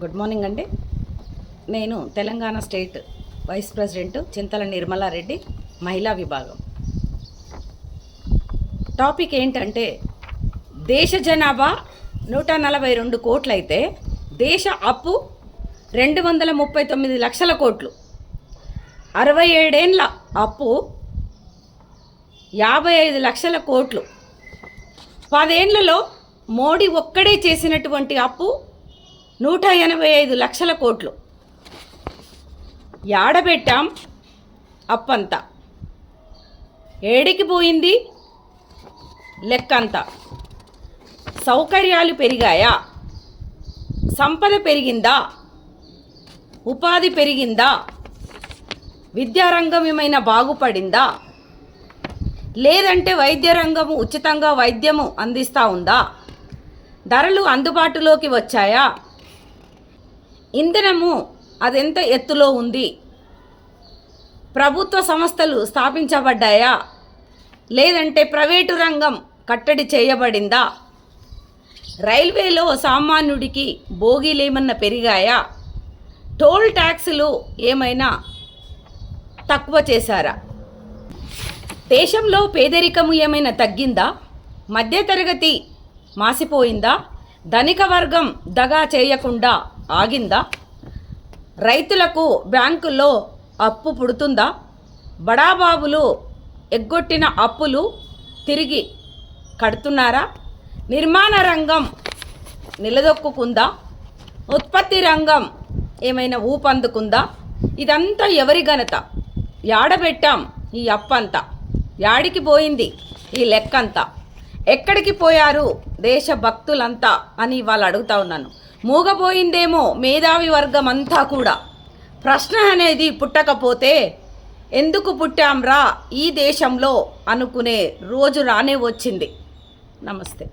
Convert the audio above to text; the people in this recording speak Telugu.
గుడ్ మార్నింగ్ అండి. నేను Telangana state vice president Chintala Nirmala Reddy మహిళా విభాగం. టాపిక్ ఏంటంటే దేశ జనాభా నూట నలభై రెండు కోట్లయితే దేశ అప్పు రెండు వందల ముప్పై తొమ్మిది లక్షల కోట్లు. అరవై ఏడేండ్ల అప్పు యాభై ఐదు లక్షల కోట్లు. పదేండ్లలో మోడీ ఒక్కడే చేసినటువంటి అప్పు నూట ఎనభై ఐదు లక్షల కోట్లు. యాడబెట్టాం అప్పంతా. ఏడికి పోయింది? లెక్కంతా. సౌకర్యాలు పెరిగాయా? సంపద పెరిగిందా? ఉపాధి పెరిగిందా? విద్యారంగం ఏమైనా బాగుపడిందా? లేదంటే వైద్య రంగము ఉచితంగా వైద్యము అందిస్తూ ఉందా? ధరలు అందుబాటులోకి వచ్చాయా? ఇంధనము అదెంత ఎత్తులో ఉంది? ప్రభుత్వ సంస్థలు స్థాపించబడ్డాయా? లేదంటే ప్రైవేటు రంగం కట్టడి చేయబడిందా? రైల్వేలో సామాన్యుడికి బోగీలేమన్నా పెరిగాయా? టోల్ ట్యాక్సులు ఏమైనా తక్కువ చేశారా? దేశంలో పేదరికము ఏమైనా తగ్గిందా? మధ్యతరగతి మాసిపోయిందా? ధనిక వర్గం దగా చేయకుండా ఆగిందా? రైతులకు బ్యాంకుల్లో అప్పు పుడుతుందా? బడాబాబులు ఎగ్గొట్టిన అప్పులు తిరిగి కడుతున్నారా? నిర్మాణ రంగం నిలదొక్కుందా ఉత్పత్తి రంగం ఏమైనా ఊపందుకుందా? ఇదంతా ఎవరి ఘనత? యాడబెట్టాం ఈ అప్పంతా. యాడికి పోయింది ఈ లెక్కంతా. ఎక్కడికి పోయారు దేశ భక్తులంతా అని వాళ్ళు అడుగుతా ఉన్నాను. మూగపోయిందేమో మేధావి వర్గం అంతా కూడా. ప్రశ్న అనేది పుట్టకపోతే ఎందుకు పుట్టాంరా ఈ దేశంలో అనుకునే రోజు రానే వచ్చింది. నమస్తే.